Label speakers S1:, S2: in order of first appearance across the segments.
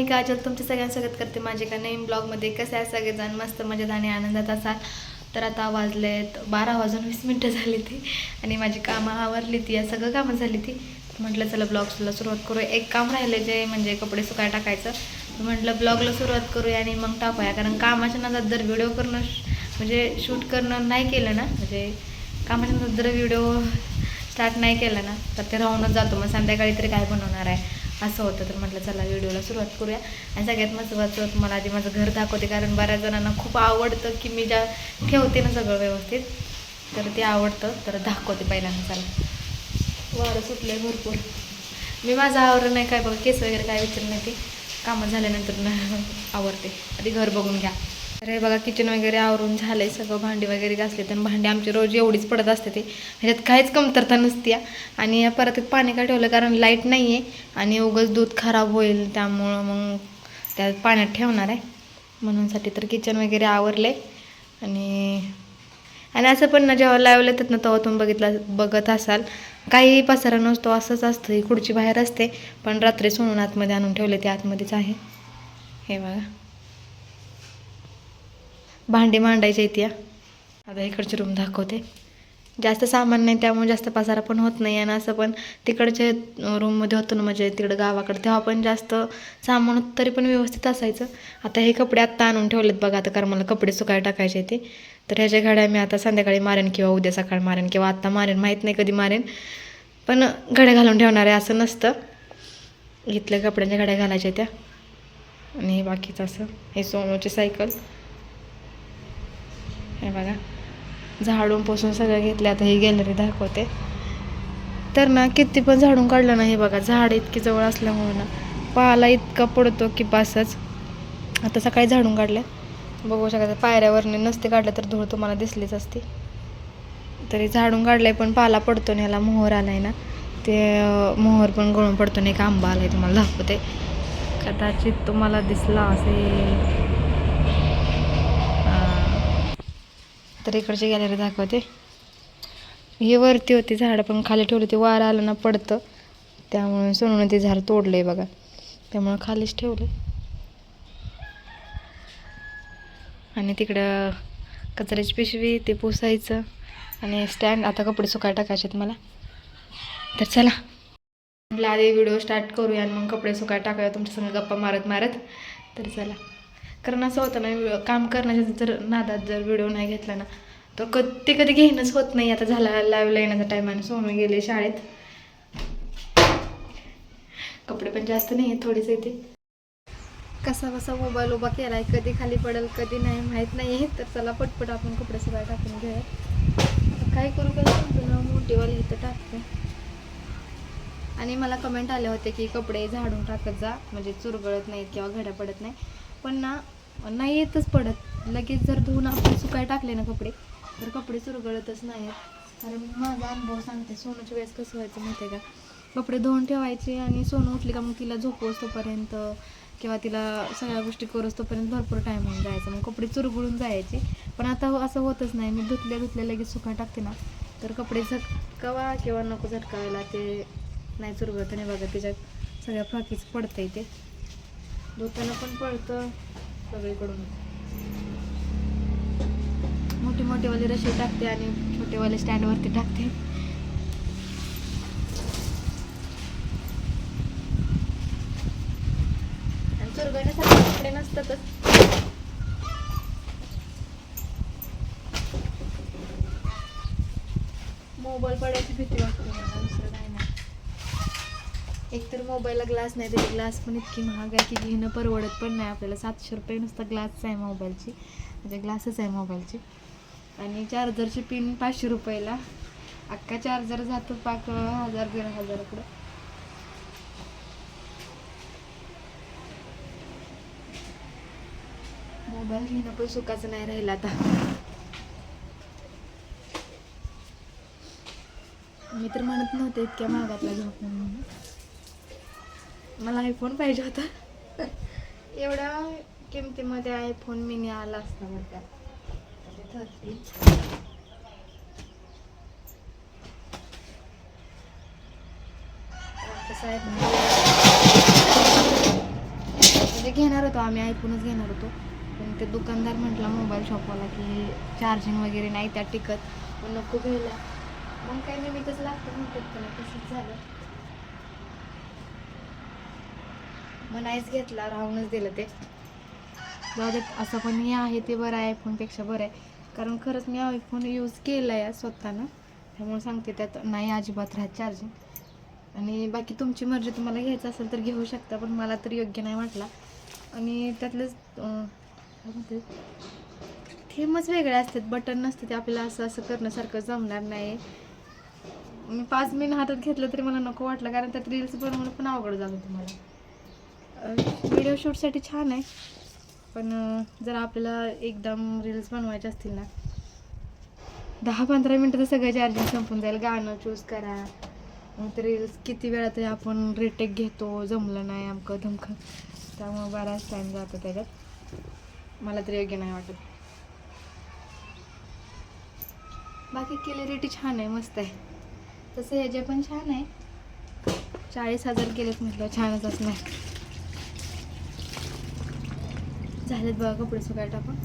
S1: मी काजल तुमच्या सगळ्यांना स्वागत करते माझे का नवीन ब्लॉगमध्ये. कसे आहे सगळेजण? मस्त मजेत आणि आनंदात असाल? तर आता वाजलेत बारा वाजून वीस मिनटं झाली ती आणि माझी कामं आवरली ती या सगळं कामं झाली ती. म्हटलं चला ब्लॉगला सुरुवात करू एक काम राहिलं जे म्हणजे कपडे सुकाय टाकायचं म्हटलं ब्लॉगला सुरुवात करूया आणि मग टाकूया. कारण कामाच्या नादात जर व्हिडिओ करणं म्हणजे शूट करणं नाही केलं ना म्हणजे कामाच्या नादात जर व्हिडिओ स्टार्ट नाही केला ना तर ते राहूनच जातो. मग संध्याकाळी तरी काय बनवणार आहे? असं होतं. तर म्हटलं चला व्हिडिओला सुरुवात करूया. आणि सगळ्यात महत्त्वाचं तुम्हाला आधी माझं घर दाखवते कारण बऱ्याच जणांना खूप आवडतं की मी ज्या ठेवते ना सगळं व्यवस्थित तर ते आवडतं. तर दाखवते पहिल्यांदा चला. वारं सुटले भरपूर. मी माझं आवरलं नाही काय बघा केस वगैरे काय विचारलं नाही ते. कामं झाल्यानंतर आवडते आधी घर बघून घ्या. तर हे बघा किचन वगैरे आवरून झालंय सगळं भांडी वगैरे घासले तर भांडी आमची रोज एवढीच पडत असते ते. ह्याच्यात काहीच कमतरता नसते आणि या परत पाणी का ठेवलं कारण लाइट नाही आहे आणि उगच दूध खराब होईल त्यामुळं मग त्यात पाण्यात ठेवणार आहे. म्हणूनसाठी तर किचन वगैरे आवरले आणि आणि असं पण ना जेव्हा लावलं तर ना तेव्हा तुम्ही बघितला बघत असाल. काही पसारा नसतो असंच असतं. ही खुर्ची बाहेर असते पण रात्री सोडून आतमध्ये आणून ठेवले ते आतमध्येच आहे. हे बघा. भांडी मांडायच्या इथे आता इकडची रूम दाखवते. जास्त सामान नाही त्यामुळे जास्त पसारा पण होत नाही आणि असं पण तिकडच्या रूममध्ये होतो ना म्हणजे तिकडं गावाकडे तेव्हा पण जास्त सामान होतं तरी पण व्यवस्थित असायचं. आता हे कपडे आत्ता आणून ठेवलेत बघा आता कारण मला कपडे सुकायला टाकायचे ते. तर ह्याच्या घड्या मी आता संध्याकाळी मारेन किंवा उद्या सकाळी मारेन किंवा आत्ता मारेन माहीत नाही कधी मारेन. पण घड्या घालून ठेवणार आहे असं नसतं. घेतल्या कपड्यांच्या घड्या घालायच्या त्या. आणि बाकीचं असं हे सोनूची सायकल हे बघा. झाडून पोसून सगळं घेतलं आता ही गॅलरी दाखवते. तर ना किती पण झाडून काढलं ना हे बघा झाड इतकी जवळ असल्यामुळे ना पाला इतका पडतो की पासच आता सकाळी झाडून काढलं. बघू शकता पायऱ्यावरने नसते काढलं तर धूळ तुम्हाला दिसलीच असते. तरी झाडून काढलंय पण पाला पडतो ना ह्याला मोहर आलाय ना. ते मोहर पण गळून पडतो ना एक आंबा आलाय तुम्हाला दाखवते. कदाचित तुम्हाला दिसला असेल हां. तर इकडची गॅलरी दाखवते. हे वरती होती झाडं पण खाली ठेवली होती. वारं आलं ना पडतं. त्यामुळे सोनून ते झाड तोडलंय बघा. त्यामुळं खालीच ठेवलं आणि तिकडं कचऱ्याची पिशवी ते पुसायचं. आणि स्टँड आता कपडे सुकाय टाकायचे आहेत मला. तर चला. म्हटलं आधी व्हिडिओ स्टार्ट करूया आणि मग कपडे सुकाय टाकूया. तुमच्या संग गप्पा मारत मारत. तर चला. कारण असं होतं ना काम करण्याच्या जर नादात जर व्हिडिओ नाही घेतला ना तर कधी कधी घेणंच होत नाही. आता झाला लाईव्हला येण्याचा टायमाने सोनू गेले शाळेत. कपडे पण जास्त नाही आहेत थोडेसे ते. कसा कसा मोबाईल उभा केला आहे कधी खाली पडेल कधी नाही माहीत नाही आहे तर चला पटपट आपण कपडे सगळ्या टाकून घेऊया काय करू काय ना मोठीवाली इथं टाकते. आणि मला कमेंट आले होते की कपडे झाडून टाकत जा म्हणजे चुरगळत नाहीत किंवा घड्या पडत नाही. पण ना नाही येतच पडत. लगेच जर धुवून आपण सुकाय टाकले ना कपडे तर कपडे चुरगळतच नाहीत. कारण माझा अनुभव सांगते सोनूच्या वेळेस कसं व्हायचं माहिती आहे का? कपडे धुवून ठेवायचे आणि सोनू उठली का मग तिला झोपवस तोपर्यंत किंवा तिला सगळ्या गोष्टी करोस तोपर्यंत भरपूर टाईम होऊन जायचा. मग कपडे चुरगळून जायचे. पण आता हो, असं होतच नाही. मी धुतल्या धुतल्या लगेच सुकाय टाकते ना. तर कपडे झटकावा किंवा नको झटकावायला ते नाही चुरगळत. नाही बघा त्याच्यात सगळ्या फाकीच पडतं ते. धुताना पण पडतं सगळीकडून. मोठे मोठेवाले रशी टाकते आणि छोटेवाले स्टँडवरती टाकते. आणि चुरगळण्यासाठी कपडे नसतातच. मोबाईल पडायची भीती वाटते मला. एकतर एक तर मोबाईलला ग्लास नाही त्याची ग्लास पण इतकी महाग आहे की घेणं परवडत पण नाही आपल्याला. सातशे रुपये नुसता ग्लासच आहे मोबाईलची. म्हणजे ग्लासच आहे मोबाईलची. आणि चार्जरची पिन पाचशे रुपयाला. अख्खा चार्जर जातो पाक हजार दीड हजाराकडं मोबाईल घेणं पण सुखाचं नाही राहिलं आता. मी तर म्हणत नव्हते इतक्या महागातला घेऊन म्हणून. मला आयफोन पाहिजे होता. एवढ्या किमतीमध्ये आयफोन मिनी आला असता म्हणतात थर्टी. कसं आहे म्हणजे घेणार होतो आम्ही ऐकूनच घेणार होतो. पण ते दुकानदार म्हटला मोबाईल शॉपवाला की चार्जिंग वगैरे नाही त्या टिकत. मग नको घ्यायला. मग काही नाही मी तसं लागतं म्हणतात त्याला तसंच झालं. मग नाहीच घेतला राहूनच दिलं ते. जाऊ देत असं पण हे आहे ते बरं आहे आयफोनपेक्षा बरं आहे. कारण खरंच मी आयफोन यूज केला आहे स्वतःनं. त्यामुळे सांगते त्यात नाही अजिबात राहत चार्जिंग आणि बाकी तुमची मर्जी तुम्हाला घ्यायचं असेल तर घेऊ शकता पण मला तर योग्य नाही वाटला. आणि त्यातलंच थेमच वेगळे असतात बटन नसते ते आपल्याला असं असं करण्यासारखं जमणार नाही. मी पाच मिनिट हातात घेतलं तरी मला नको वाटलं कारण त्यात रील्स बनवणं पण अवघड झालं तुम्हाला. व्हिडिओ शूटसाठी छान आहे. पण जर आपल्याला एकदम रील्स बनवायचे असतील ना. दहा पंधरा मिनटं तर सगळं चार्जिंग संपून जाईल. गाणं चूज करा. मग ते रील्स किती वेळा तरी आपण रिटेक घेतो. जमलं नाही अमकं धमकं. त्यामुळं बराच टाईम जातो त्याच्यात. मला तरी योग्य नाही वाटत. बाकी क्लिअरिटी छान आहे मस्त आहे. तसं ह्याचे पण छान आहे. चाळीस हजार केलेत म्हटलं छानच असणार. झालेत बघा कपडे सुकायला टाकून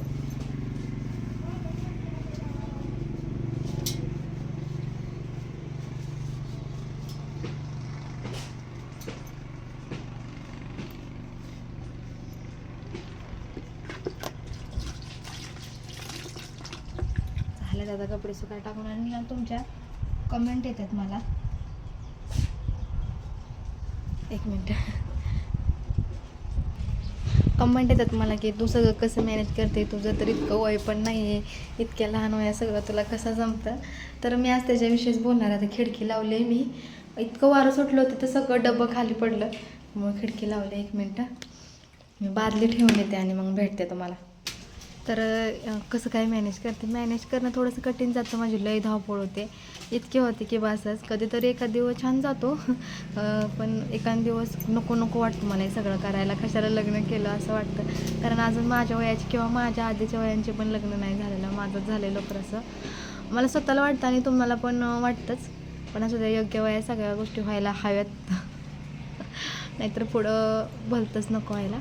S1: झाले दादा कपडे सुकायला टाकून आणि ना तुमच्या कमेंट येतात मला. एक मिनिट कमेंट येतात मला की तू सगळं कसं मॅनेज करते? तुझं तर इतकं वय पण नाही आहे इतक्या लहान वया सगळं तुला कसं जमतं? तर मी आज त्याच्याविषयीच बोलणार आता खिडकी लावली मी. इतकं वारं सुटलं होतं तर सगळं डब्बं खाली पडलं. मग खिडकी लावली एक मिनटं. मी बादली ठेवून येते आणि मग भेटते तुम्हाला. तर कसं काय मॅनेज करते? मॅनेज करणं थोडंसं कठीण जातं. माझी लय धावपळ होते. इतके होते की बसच कधीतरी एखाद दिवस छान जातो. पण एखाद दिवस नको नको वाटतं मला हे सगळं करायला. कशाला लग्न केलं असं वाटतं. कारण अजून माझ्या वयाची किंवा माझ्या आधीच्या वयांचे पण लग्न नाही झालेलं. माझंच झालं लवकर असं मला स्वतःला वाटतं आणि तुम्हाला पण वाटतंच. पण असं त्या योग्य वया सगळ्या गोष्टी व्हायला हव्यात. नाहीतर पुढं भलतंच नको व्हायला.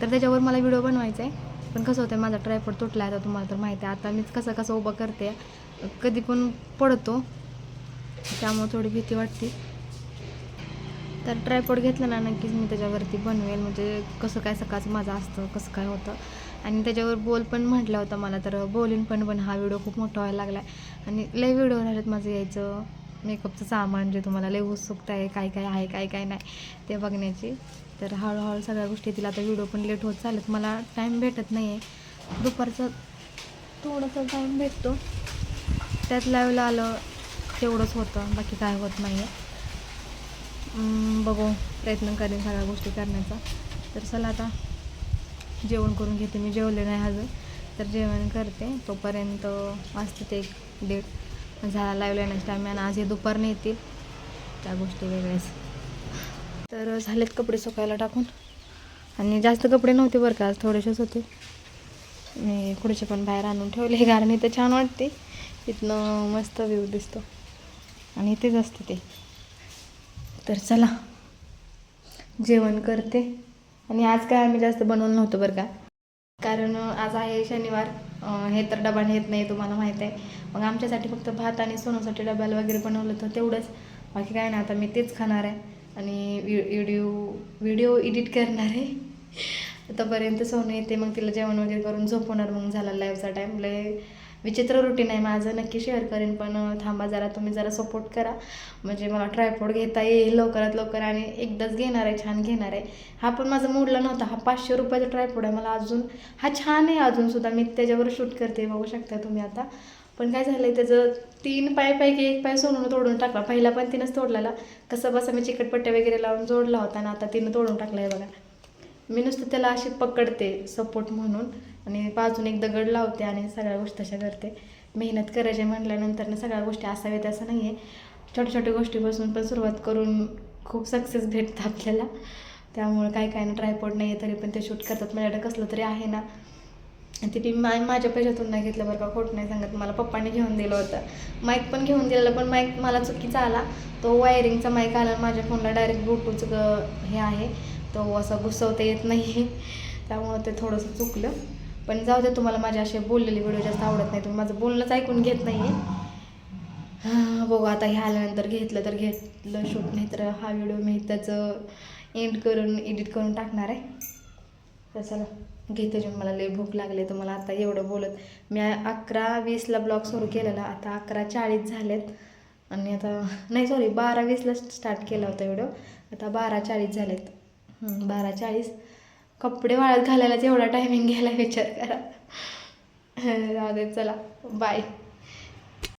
S1: तर त्याच्यावर मला व्हिडिओ बनवायचा आहे पण कसं होतं माझा ट्रायपॉड तुटला आहे आता तुम्हाला तर माहिती आहे. आता मीच कसं कसं उभं करते. कधी पण पडतो. त्यामुळं थोडी भीती वाटते. तर ट्रायपॉड घेतलं ना नक्कीच मी त्याच्यावरती बनवेल. म्हणजे कसं काय सकाळचं माझं असतं कसं काय होतं. आणि त्याच्यावर बोल पण म्हटला होता मला तर बोलीन पण पण हा व्हिडिओ खूप मोठा व्हायला लागला आहे. आणि लय व्हिडिओ राहिलेत माझं यायचं. मेकअपचं सामान जे तुम्हाला लय उत्सुकता आहे काय काय आहे काय काय नाही ते बघण्याची. तर हळूहळू सगळ्या गोष्टी येतील. आता व्हिडिओ पण लेट होत चालत मला टाईम भेटत नाही आहे दुपारचं थोडंसं टाईम भेटतो. त्यात लाईव्हला आलं तेवढंच होतं. बाकी काय होत नाही आहे बघू. प्रयत्न करेन सगळ्या गोष्टी करण्याचा. तर चला आता जेवण करून घेते मी. जेवले नाही अजून. तर जेवण करते. तोपर्यंत वाजते ते एक दीड. झाला लाईव्ह येण्याचा टाईम आणि आज हे दुपारने येतील. त्या गोष्टी वेगळ्याच. तर झालेत कपडे सुकायला टाकून. आणि जास्त कपडे नव्हते बरं का आज थोडेसेच होते. मी पुढचे पण बाहेर आणून ठेवले कारण इथं छान वाटते. इथनं मस्त व्ह्यू दिसतो. आणि इथेच असते ते. तर चला जेवण करते. आणि आज काय आम्ही जास्त बनवलं नव्हतं बरं का. कारण आज आहे शनिवार हे तर डबा नेत नाही तुम्हाला माहीत आहे. मग आमच्यासाठी फक्त भात आणि सोनूसाठी डब्याला वगैरे बनवलं होतं तेवढंच. बाकी काय नाही आता मी तेच खाणार आहे. आणि व्हिडिओ व्हिडिओ एडिट करणार. आहे आतापर्यंत सोनं येते मग तिला जेवण वगैरे करून झोपवणार मग झाला लाईव्हचा टाईम लय विचित्र रुटीन आहे माझं. नक्की शेअर करेन पण थांबा जरा तुम्ही जरा सपोर्ट करा. म्हणजे मला ट्रायपॉड घेता येईल लवकरात लवकर आणि एकदाच घेणार आहे छान घेणार आहे. हा पण माझा मोडला नव्हता. हा पाचशे रुपयाचा ट्रायपॉड आहे. मला अजून हा छान आहे अजूनसुद्धा मी त्याच्यावर शूट करते बघू शकता तुम्ही आता. पण काय झालं आहे त्याचं तीन पायपैकी एक पाय सोनून तोडून टाकला. पहिला पण तिनंच तोडलेला. कसं बसा मी चिकटपट्ट्या वगैरे लावून जोडला होता आणि आता तिनं तोडून टाकला आहे बघा. मी नुसतं त्याला अशी पकडते सपोर्ट म्हणून आणि बाजून एक दगड लावते आणि सगळ्या गोष्टी तशा करते. मेहनत करायची म्हटल्यानंतर ना सगळ्या गोष्टी असाव्यात असं नाही आहे छोट्या छोट्या गोष्टीपासून पण सुरुवात करून खूप सक्सेस भेटतं आपल्याला. त्यामुळे काय काय ना ट्रायपॉड नाही आहे तरी पण ते शूट करतात. माझ्याकडे कसलं तरी आहे ना तिथे माय माझ्या पैशातून नाही घेतलं बरं का खोट नाही सांगत. मला पप्पाने घेऊन दिलं होतं. माईक पण घेऊन दिलेलं पण माईक मला चुकीचा आला. तो वायरिंगचा माईक आला माझ्या फोनला डायरेक्ट ब्लूटूथचं हे आहे. तो असा घुसवता येत नाही. त्यामुळं ते थोडंसं चुकलं. पण जाऊ दे तुम्हाला माझे असे बोललेले व्हिडिओ जास्त आवडत नाही. तुम्ही माझं बोलणंच ऐकून घेत नाही आहे बघू आता हे आल्यानंतर घेतलं तर घेतलं. शूट नाही तर हा व्हिडिओ मी त्याचं एंड करून एडिट करून टाकणार आहे. तर चला घेते जेवण मला लई भूक लागली तर मला आता एवढं बोलत. मी अकरा वीसला ब्लॉग सुरू केलेला आता अकरा चाळीस झालेत. आणि आता नाही सॉरी बारा वीसला स्टार्ट केला होता एवढं आता बारा चाळीस झालेत. बारा चाळीस. कपडे वाळत घालायलाच एवढा टायमिंग घ्यायला विचार करा. जाऊ दे चला बाय